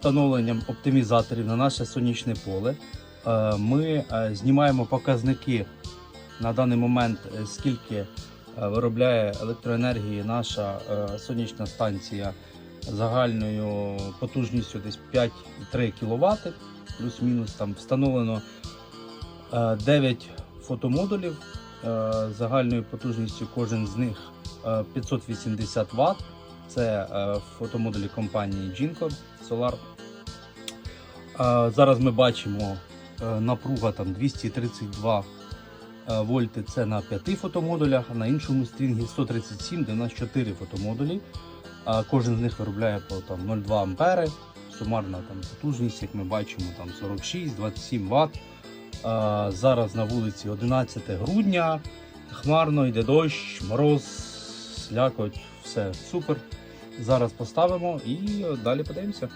встановленням оптимізаторів на наше сонячне поле е, ми е, знімаємо показники на даний момент, е, скільки виробляє електроенергії наша сонячна станція загальною потужністю десь 5,3 кВт, плюс-мінус там встановлено е, 9 фотомодулів загальною потужністю кожен з них е, 580 Вт. Це е, фотомодулі компанії Jinko Solar. Е, Зараз ми бачимо е, напруга там 232 е, вольти. Це на 5 фотомодулях, а на іншому стрінгі 137, де у нас 4 фотомодулі. Кожен з них виробляє по 0,2 ампери. Сумарна там потужність, як ми бачимо, там 46-27 Вт. Зараз на вулиці 11 грудня. Хмарно, йде дощ, мороз, слякоть, все супер. Зараз поставимо і далі подивимося.